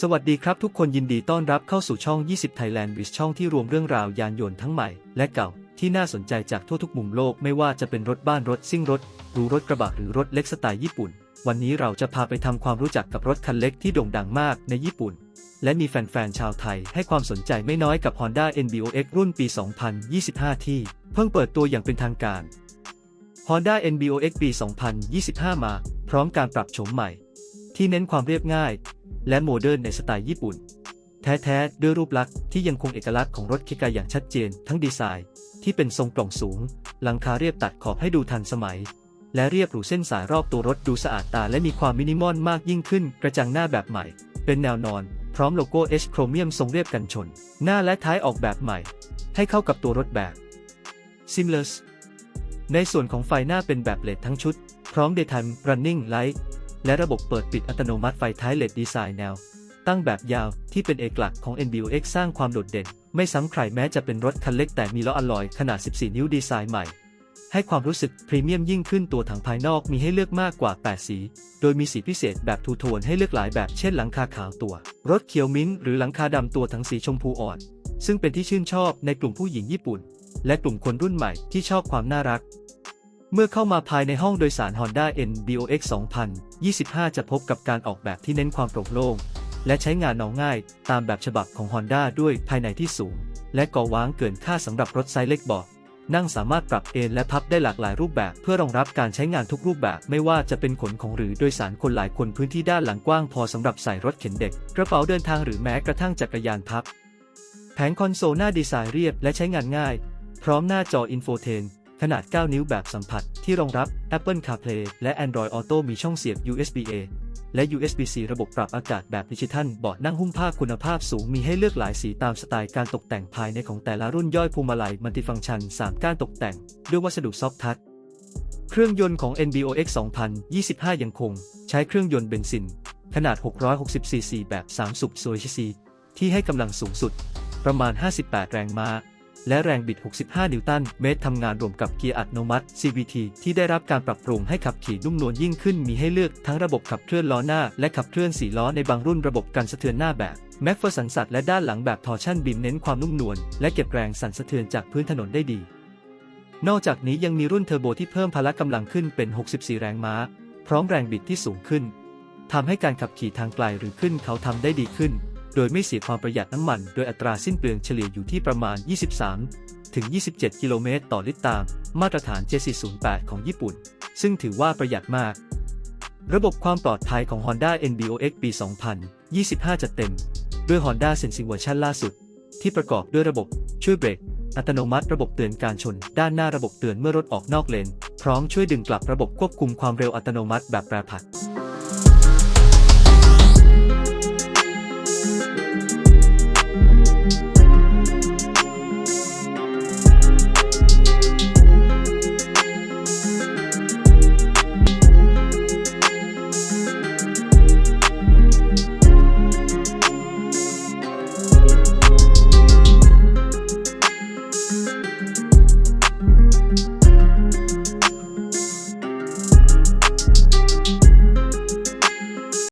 สวัสดีครับทุกคนยินดีต้อนรับเข้าสู่ช่อง 20 Thailand w i z ช่องที่รวมเรื่องราว ยานยนต์ทั้งใหม่และเก่า ที่น่าสนใจจากทั่วทุกมุมโลกไม่ว่าจะเป็นรถบ้านรถซิ่งรถหรูรถกระบะหรือรถเล็กสไตล์ญี่ปุ่น วันนี้เราจะพาไปทำความรู้จักกับรถคันเล็กที่โด่งดังมากในญี่ปุ่น และมีแฟนๆชาวไทยให้ความสนใจไม่น้อยกับ Honda NBOX รุ่นปี 2025 ที่ เพิ่งเปิดตัวอย่างเป็นทางการ Honda NBOX ปี 2025 มา พร้อมการปรับโฉมใหม่ ที่เน้นความเรียบง่าย และโมเดิร์นในสไตล์ญี่ปุ่น แท้ๆ ด้วยรูปลักษณ์ที่ยังคงเอกลักษณ์ของรถเคกาอย่างชัดเจน ทั้งดีไซน์ ที่เป็นทรงกล่องสูง หลังคาเรียบตัดขอบให้ดูทันสมัย และเรียบหรูเส้นสายรอบตัวรถดูสะอาดตาและมีความมินิมอลมากยิ่งขึ้น กระจังหน้าแบบใหม่ เป็นแนวนอน พร้อมโลโก้ H โครเมียมทรงเรียบกันชน หน้าและท้ายออกแบบใหม่ ให้เข้ากับตัวรถแบบ Seamless ในส่วนของไฟหน้าเป็นแบบเลดทั้งชุด พร้อม Daytime Running Light และระบบเปิดปิดอัตโนมัติไฟท้ายเลดดีไซน์แนว ตั้งแบบยาวที่เป็นเอกลักษณ์ของ NBUX สร้างความโดดเด่น ไม่ซ้ำใครแม้จะเป็นรถคันเล็กแต่มีล้ออลลอยขนาด 14 นิ้วดีไซน์ใหม่ ให้ความรู้สึกพรีเมียมยิ่งขึ้นตัวถังภายนอกมีให้เลือกมากกว่า 8 สี โดยมีสีพิเศษแบบทูโทนให้เลือกหลายแบบเช่นหลังคาขาวตัว รถเขียวมิ้นท์หรือหลังคาดำตัวถังสีชมพูอ่อน ซึ่งเป็นที่ชื่นชอบในกลุ่มผู้หญิงญี่ปุ่น และกลุ่มคนรุ่นใหม่ที่ชอบความน่ารัก เมื่อเข้ามาภายในห้องโดยสาร Honda NBOX 2025 จะพบกับการออกแบบที่เน้นความโปร่งโล่ง และใช้งานเอาง่ายตามแบบฉบับของ Honda ด้วยภายในที่สูง และก่อว้างเกินค่าสำหรับรถไซส์เล็กบาะนั่งสามารถปรับเอนและพับได้หลากหลายรูปแบบเพื่อรองรับการใช้งานทุกรูปแบบ ไม่ว่าจะเป็นขนของหรือโดยสารคนหลายคนพื้นที่ด้านหลังกว้างพอสำหรับใส่รถเข็นเด็ก กระเป๋าเดินทางหรือแม้กระทั่งจักรยานพับ แผงคอนโซลหน้าดีไซน์เรียบและใช้งานง่าย พร้อมหน้าจออินโฟเทน ขนาด 9 นิ้วแบบสัมผัสที่รองรับ Apple CarPlay และ Android Auto มีช่องเสียบ USB-A และ USB-C ระบบปรับอากาศแบบดิจิทัลเบาะนั่งหุ้มผ้าคุณภาพสูงมีให้เลือกหลายสีตามสไตล์การตกแต่งภายในของแต่ละรุ่นย่อยพวงมาลัยมัลติฟังก์ชัน 3ก้านตกแต่ง ด้วยวัสดุซอฟทัชเครื่องยนต์ของ NBOX 2025 ยังคง ใช้เครื่องยนต์เบนซิน ขนาด 660 cc แบบ 3 สูบโซยซีที่ให้กำลังสูงสุด ประมาณ 58 แรงม้า และแรงบิด 65 นิวตันเมตรทำงานรวมกับเกียร์อัตโนมัติ CVT ที่ได้รับการปรับปรุงให้ขับขี่นุ่มนวลยิ่งขึ้นมีให้เลือกทั้งระบบขับเคลื่อนล้อหน้า และขับเคลื่อน4ล้อในบางรุ่นระบบกันสะเทือนหน้าแบบแม็กเฟอร์สันสัตและด้านหลังแบบทอร์ชันบีมเน้นความนุ่มนวลและเก็บแรงสั่นสะเทือนจากพื้นถนนได้ดี นอกจากนี้ยังมีรุ่นเทอร์โบที่เพิ่มพละกำลังขึ้นเป็น 64 แรงม้า พร้อมแรงบิดที่สูงขึ้นทำให้การขับขี่ทางไกลหรือขึ้นเขาทำได้ดีขึ้น โดยไม่เสียความประหยัดน้ำมัน โดยอัตราสิ้นเปลืองเฉลี่ยอยู่ที่ประมาณ 23 ถึง 27 กิโลเมตรต่อลิตรตาม มาตรฐาน J408 ของญี่ปุ่น ซึ่งถือว่าประหยัดมาก ระบบความปลอดภัยของ Honda NBOX ปี 2025จะเต็ม ด้วย Honda Sensing เวอร์ชันล่าสุด ที่ประกอบด้วยระบบช่วยเบรกอัตโนมัติระบบเตือนการชน ด้านหน้าระบบเตือนเมื่อรถออกนอกเลน พร้อมช่วยดึงกลับระบบควบคุมความเร็วอัตโนมัติแบบแปรผัน